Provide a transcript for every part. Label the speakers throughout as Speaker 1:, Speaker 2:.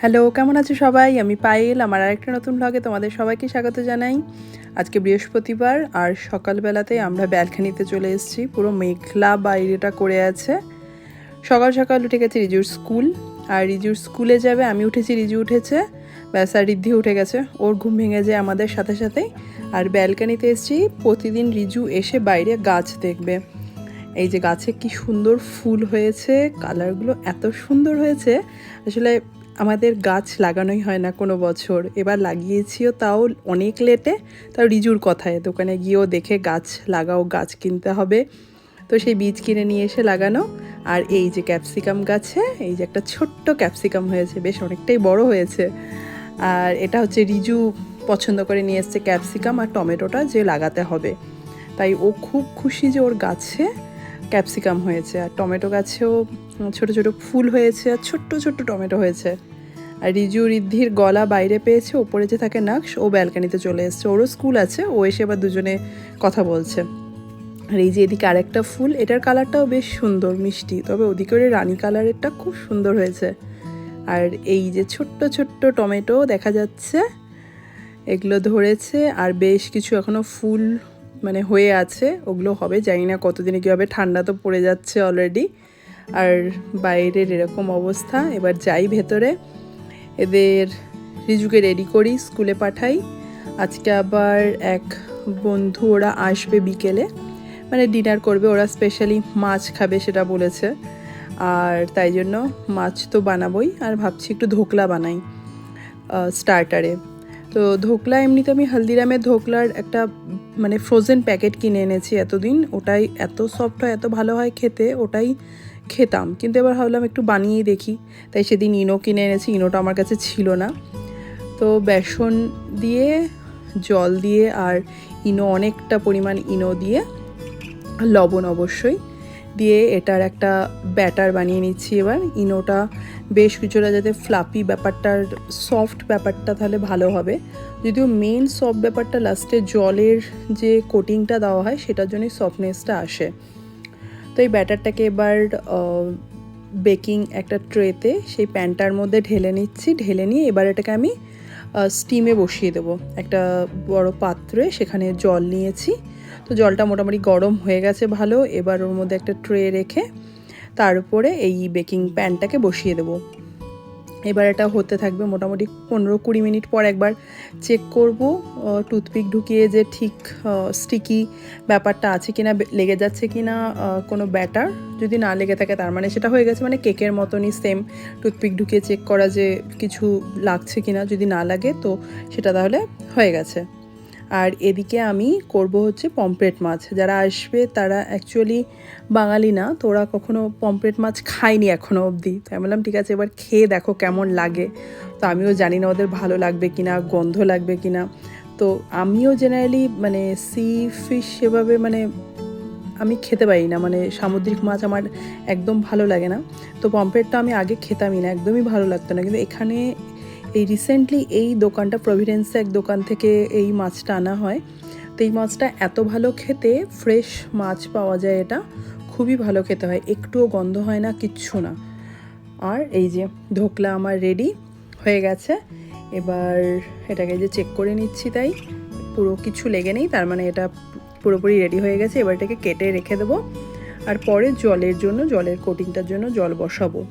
Speaker 1: Hello, কেমন আছো সবাই? আমি পায়েল, আমার আরেকটা নতুন ব্লগে তোমাদের সবাইকে স্বাগত জানাই। আজকে বৃহস্পতিবার, আর সকালবেলাতে আমরা ব্যালখানিতে চলে এসেছি। পুরো মেঘলা বাইরেটা করে আছে। সকাল সকাল উঠে গেছে রিজুর স্কুল। আর রিজুর স্কুলে যাবে, আমি উঠেছি, রিজু উঠেছে। ব্যাস, আর রিদ্ধি উঠে গেছে। ওর ঘুম ভেঙে যায় আমাদের সাথে সাথেই। আর ব্যালকানিতে এসেছি, প্রতিদিন রিজু এসে বাইরে গাছ দেখবে। এই যে গাছে কি সুন্দর ফুল হয়েছে কালারগুলো এত সুন্দর হয়েছে। আসলে আমাদের গাছ লাগানোই হয় না কোনো বছর। এবার লাগিয়েছিও তাও অনেক লেটে। তাও রিজুর কথায়, দোকানে গিয়েও দেখে গাছ লাগাও, গাছ কিনতে হবে। তো সেই বীজ কিনে নিয়ে এসে লাগানো। আর এই যে ক্যাপসিকাম গাছে, এই যে একটা ছোট্ট ক্যাপসিকাম হয়েছে, বেশ অনেকটাই বড় হয়েছে। আর এটা হচ্ছে রিজু পছন্দ করে নিয়ে এসছে ক্যাপসিকাম আর টমেটোটা যে লাগাতে হবে। তাই ও খুব খুশি যে ওর গাছে ক্যাপসিকাম হয়েছে। আর টমেটো গাছেও ছোট ছোট ফুল হয়েছে আর ছোট্ট ছোট্ট টমেটো হয়েছে। আর রিজু রিদ্ধির গলা বাইরে পেয়েছে, ওপরে যে থাকে নাকশ ও ব্যালকানিতে চলে এসছে। ওরও স্কুল আছে, ও এসে এবার দুজনে কথা বলছে। আর এই যে এদিকে আরেকটা ফুল, এটার কালারটাও বেশ সুন্দর, মিষ্টি। তবে ওদিকে ওর রানী কালারেরটা খুব সুন্দর হয়েছে। আর এই যে ছোট্ট ছোট্ট টমেটো দেখা যাচ্ছে, এগুলো ধরেছে, আর বেশ কিছু এখনও ফুল মানে হয়ে আছে, ওগুলো হবে, জানি না কতদিনে কী হবে ঠান্ডা তো পড়ে যাচ্ছে অলরেডি আর বাইরের এরকম অবস্থা, এবার যাই ভেতরে। এদের রিজুকে রেডি করি, স্কুলে পাঠাই। আজকে আবার এক বন্ধু ওরা আসবে বিকেলে। মানে ডিনার করবে, ওরা স্পেশালি মাছ খাবে সেটা বলেছে। আর তাই জন্য মাছ তো বানাবোই, আর ভাবছি একটু ধোকলা বানাই স্টার্টারে তো ধোকলা এমনিতে আমি হলদিরামের ধোকলার একটা মানে ফ্রোজেন প্যাকেট কিনে এনেছি এতদিন। ওটাই এত সফট হয়, এত ভালো হয় খেতে, ওটাই খেতাম। কিন্তু এবার ভাবলাম একটু বানিয়েই দেখি। তাই সেদিন ইনো কিনে এনেছি, ইনোটা আমার কাছে ছিল না। তো বেসন দিয়ে, জল দিয়ে আর ইনো অনেকটা পরিমাণ ইনো দিয়ে লবণ অবশ্যই দিয়ে এটার একটা ব্যাটার বানিয়ে নিচ্ছি এবার। ইনোটা বেশ কিছুটা যাতে ফ্লাপি ব্যাপারটার সফট ব্যাপারটা তাহলে ভালো হবে। যদিও মেন সফট ব্যাপারটা লাস্টে জলের যে কোটিংটা দেওয়া হয়, সেটার জন্যই সফটনেসটা আসে। তো এই ব্যাটারটাকে এবার বেকিং একটা ট্রেতে সেই প্যানটার মধ্যে ঢেলে নিচ্ছি। ঢেলে নিয়ে এবার এটাকে আমি স্টিমে বসিয়ে দেবো। একটা বড় পাত্রে সেখানে জল নিয়েছি। তো জলটা মোটামুটি গরম হয়ে গেছে ভালো। এবার ওর মধ্যে একটা ট্রে রেখে তার উপরে এই বেকিং প্যানটাকে বসিয়ে দেবো। এবার এটা হতে থাকবে মোটামুটি পনেরো কুড়ি মিনিট পর একবার চেক করব। টুথপিক ঢুকিয়ে যে ঠিক স্টিকি ব্যাপারটা আছে কিনা লেগে যাচ্ছে কিনা কোনো ব্যাটার যদি না লেগে থাকে, তার মানে সেটা হয়ে গেছে মানে কেকের মতনই সেম টুথপিক ঢুকিয়ে চেক করা যে কিছু লাগছে কিনা যদি না লাগে, তো সেটা তাহলে হয়ে গেছে। আর এদিকে আমি করব হচ্ছে পমপ্লেট মাছ। যারা আসবে তারা অ্যাকচুয়ালি বাঙালি না, তো ওরা কখনো পমপ্লেট মাছ খায়নি এখনও অবধি। তাই বললাম, ঠিক আছে, এবার খেয়ে দেখো কেমন লাগে। তো আমিও জানি না ওদের ভালো লাগবে কি না গন্ধ লাগবে কি না তো আমিও জেনারেলি মানে সি ফিশ সেভাবে মানে আমি খেতে পারি না। মানে সামুদ্রিক মাছ আমার একদম ভালো লাগে না। তো পমপ্লেটটা আমি আগে খেতামই না, একদমই ভালো লাগতো না। কিন্তু এখানে এই রিসেন্টলি এই দোকানটা প্রভিডেন্সে এক দোকান থেকে এই মাছটা আনা হয়। তো এই মাছটা এত ভালো খেতে ফ্রেশ মাছ পাওয়া যায় এটা। খুবই ভালো খেতে হয়, একটুও গন্ধ হয় না, কিচ্ছু না। আর এই যে ধোকলা আমার রেডি হয়ে গেছে। এবার এটাকে যে চেক করে নিচ্ছি তাই, পুরো কিছু লেগে নেই, তার মানে এটা পুরোপুরি রেডি হয়ে গেছে। এবার এটাকে কেটে রেখে দেবো। আর পরে জলের জন্য, জলের কোটিংটার জন্য জল বসাবো।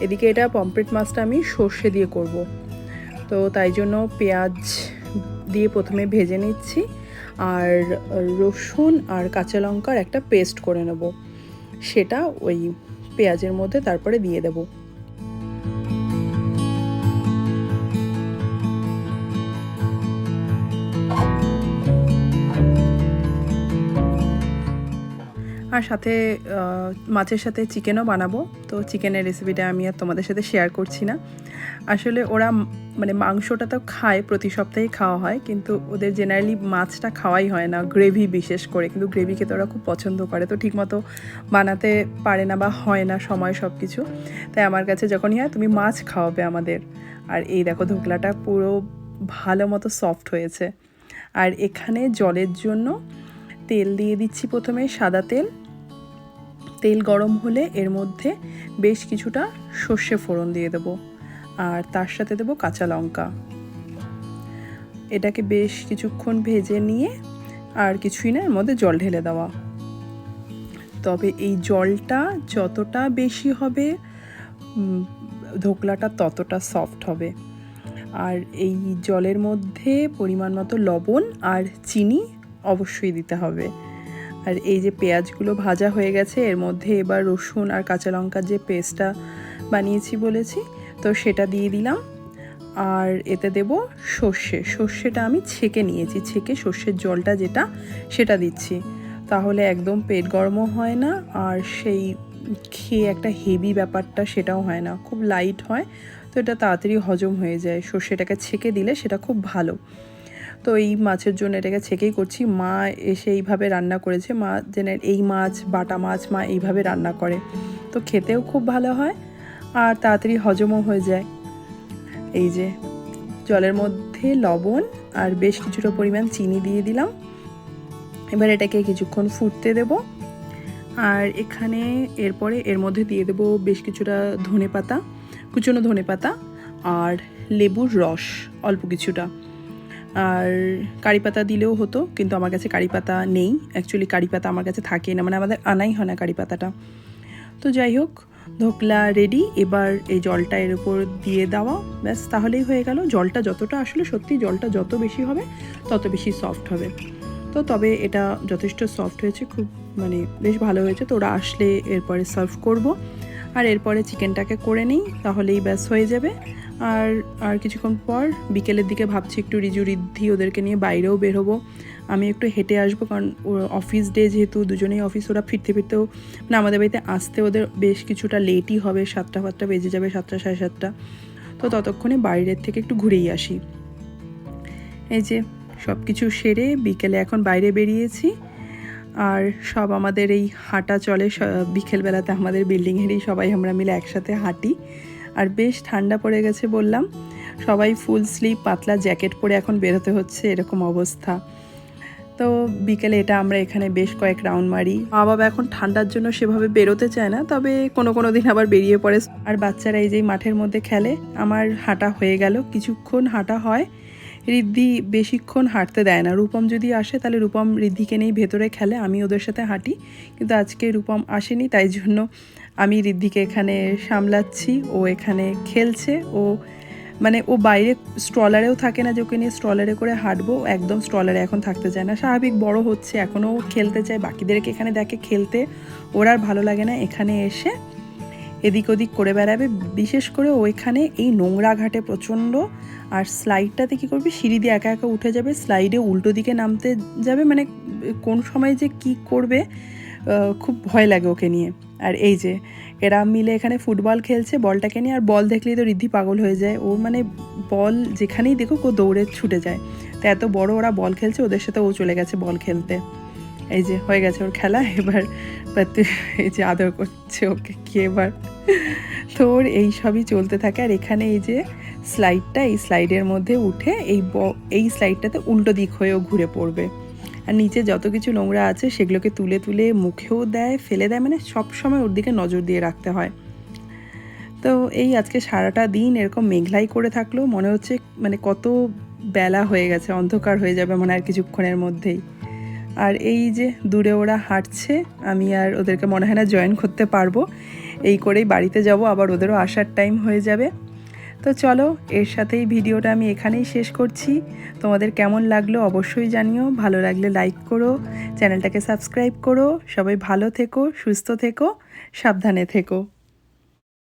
Speaker 1: এদিকে এটা পমপ্লেট মাছটা আমি সর্ষে দিয়ে করব। তো তাই জন্য পেঁয়াজ দিয়ে প্রথমে ভেজে নিচ্ছি আর রসুন আর কাঁচা লঙ্কার একটা পেস্ট করে নেব। সেটা ওই পেঁয়াজের মধ্যে তারপরে দিয়ে দেবো। আর সাথে মাছের সাথে চিকেনও বানাবো। তো চিকেনের রেসিপিটা আমি আর তোমাদের সাথে শেয়ার করছি না। আসলে ওরা মানে মাংসটা তো খায়, প্রতি সপ্তাহেই খাওয়া হয়। কিন্তু ওদের জেনারেলি মাছটা খাওয়াই হয় না গ্রেভি বিশেষ করে। কিন্তু গ্রেভি খেতে ওরা খুব পছন্দ করে। তো ঠিকমতো বানাতে পারে না বা হয় না সময় সব কিছু তাই আমার কাছে যখনই হয়, তুমি মাছ খাওয়াবে আমাদের। আর এই দেখো, ধোকলাটা পুরো ভালো মতো সফট হয়েছে। আর এখানে জলের জন্য তেল দিয়ে দিচ্ছি প্রথমে সাদা তেল। তেল গরম হলে এর মধ্যে বেশ কিছুটা সর্ষে ফোড়ন দিয়ে দেবো আর তার সাথে দেবো কাঁচা লঙ্কা। এটাকে বেশ কিছুক্ষণ ভেজে নিয়ে আর কিছুই না, এর মধ্যে জল ঢেলে দেওয়া। তবে এই জলটা যতটা বেশি হবে ধোকলাটা ততটা সফট হবে। আর এই জলের মধ্যে পরিমাণ মতো লবণ আর চিনি অবশ্যই দিতে হবে। আর এই যে পেঁয়াজগুলো ভাজা হয়ে গেছে, এর মধ্যে এবার রসুন আর কাঁচা লঙ্কার যে পেস্টটা বানিয়েছি বলেছি, তো সেটা দিয়ে দিলাম। আর এতে দেব সর্ষে। সর্ষেটা আমি ছেঁকে নিয়েছি, ছেঁকে সর্ষের জলটা যেটা, সেটা দিচ্ছি। তাহলে একদম পেট গরমও হয় না, আর সেই খেয়ে একটা হেভি ব্যাপারটা সেটাও হয় না। খুব লাইট হয়, তো এটা তাড়াতাড়ি হজম হয়ে যায়। সর্ষেটাকে ছেঁকে দিলে সেটা খুব ভালো। তো এই মাছের জন্য এটাকে ছেঁকেই করছি। মা এসে এইভাবে রান্না করেছে। মা যেন এই মাছ, বাটা মাছ মা এইভাবে রান্না করে। তো খেতেও খুব ভালো হয় আর তাড়াতাড়ি হজমও হয়ে যায়। এই যে জলের মধ্যে লবণ আর বেশ কিছুটা পরিমাণ চিনি দিয়ে দিলাম। এবার এটাকে কিছুক্ষণ ফুটতে দেব। আর এখানে এরপরে এর মধ্যে দিয়ে দেব বেশ কিছুটা ধনে পাতা কুচনো ধনে পাতা আর লেবুর রস, অল্প কিছুটা। আর কারি পাতা দিলেও হতো, কিন্তু আমার কাছে কারি পাতা নেই। অ্যাকচুয়ালি কারি পাতা আমার কাছে থাকে না মানে আমাদের আনাই হয় না কারি পাতাটা। তো যাই হোক, ধোকলা রেডি এবার এই জলটা এর উপর দিয়ে দেওয়া, ব্যাস তাহলেই হয়ে গেল। জলটা যতটা আসলে সত্যি, জলটা যত বেশি হবে, তত বেশি সফট হবে। তো তবে এটা যথেষ্ট সফট হয়েছে, খুব মানে বেশ ভালো হয়েছে। তো ওরা আসলে এরপরে সার্ভ করব। আর এরপরে চিকেনটাকে করে নিই, তাহলেই ব্যাস হয়ে যাবে। আর আর কিছুক্ষণ পর বিকেলের দিকে ভাবছি একটু রিজু রিদ্ধি ওদেরকে নিয়ে বাইরেও বেরোবো আমি একটু হেঁটে আসব কারণ অফিস ডে যেহেতু দুজনেই অফিস ওরা ফিরতে ফিরতেও মানে আমাদের বাড়িতে আসতে ওদের বেশ কিছুটা লেটই হবে, সাতটা ফাতটা বেজে যাবে, সাতটা সাড়ে সাতটা। তো ততক্ষণে বাইরের থেকে একটু ঘুরেই আসি। এই যে সব কিছু সেরে বিকেলে এখন বাইরে বেরিয়েছি। আর সব আমাদের এই হাঁটা চলে বিকেলবেলাতে আমাদের বিল্ডিংয়েরই সবাই আমরা মিলে একসাথে হাঁটি। আর বেশ ঠান্ডা পড়ে গেছে বললাম। সবাই ফুল স্লিভ পাতলা জ্যাকেট পরে এখন বেরোতে হচ্ছে, এরকম অবস্থা। তো বিকেলে এটা আমরা এখানে বেশ কয়েক রাউন্ড মারি। মা বাবা এখন ঠান্ডার জন্য সেভাবে বেরোতে চায় না, তবে কোনো কোনো দিন আবার বেরিয়ে পড়ে। আর বাচ্চারা এই যে মাঠের মধ্যে খেলে, আমার হাঁটা হয়ে গেল। কিছুক্ষণ হাঁটা হয় রিদ্ধি বেশিক্ষণ হাঁটতে দেয় না। রূপম যদি আসে, তাহলে রূপম রিদ্ধিকে নেই ভেতরে খেলে, আমি ওদের সাথে হাঁটি। কিন্তু আজকে রূপম আসেনি, তাই জন্য আমি রিদ্ধিকে এখানে সামলাচ্ছি, ও এখানে খেলছে, ও মানে ও বাইরে স্ট্রলারেও থাকে না যে ওকে নিয়ে স্ট্রলারে করে হাঁটবো, ও একদম স্ট্রলারে এখন থাকতে চায় না। স্বাভাবিক বড় হচ্ছে, এখনও ও খেলতে চায়, বাকিদেরকে এখানে দেখে খেলতে ওর আর ভালো লাগে না, এখানে এসে এদিক ওদিক করে বেড়াবে। বিশেষ করে ওইখানে এই নোংরা ঘাটে প্রচণ্ড, আর স্লাইডটাতে কী করবে, সিঁড়ি দিয়ে একা একা উঠে যাবে, স্লাইডে উল্টো দিকে নামতে যাবে মানে কোন সময় যে কি করবে খুব ভয় লাগে ওকে নিয়ে। আর এই যে, এরা মিলে এখানে ফুটবল খেলছে, বলটাকে নিয়ে, আর বল দেখলেই তো রিদ্ধি পাগল হয়ে যায়। ও মানে বল যেখানেই দেখুক ও দৌড়ে ছুটে যায়। তা এত বড় ওরা বল খেলছে, ওদের সাথে ও চলে গেছে বল খেলতে। এই যে, হয়ে গেছে ওর খেলা। এবার এই যে, আদর করছে ওকে কি এবার? তো ওর এই সবই চলতে থাকে। আর এখানে এই যে স্লাইডটা এই স্লাইডের মধ্যে উঠে এই এই স্লাইডটাতে উল্টো দিক হয়েও ঘুরে পড়বে। আর নিচে যত কিছু নোংরা আছে সেগুলোকে তুলে তুলে মুখেও দেয়, ফেলে দেয় মানে সব সময় ওর দিকে নজর দিয়ে রাখতে হয়। তো এই আজকে সারাটা দিন এরকম মেঘলাই করে থাকল, মনে হচ্ছে মানে কত বেলা হয়ে গেছে, অন্ধকার হয়ে যাবে মনে আর কিছুক্ষণের মধ্যেই। আর এই যে দূরে ওরা হাঁটছে, আমি আর ওদেরকে মনে হয় না জয়েন করতে পারব। এই করেই বাড়িতে যাব, আবার ওদেরও আসার টাইম হয়ে যাবে। তো চলো, এর সাথেই ভিডিওটা আমি এখানেই শেষ করছি। তোমাদের কেমন লাগল অবশ্যই জানিও। ভালো লাগলে লাইক করো, চ্যানেলটাকে সাবস্ক্রাইব করো। সবাই ভালো থেকো, সুস্থ থেকো, সাবধানে থেকো।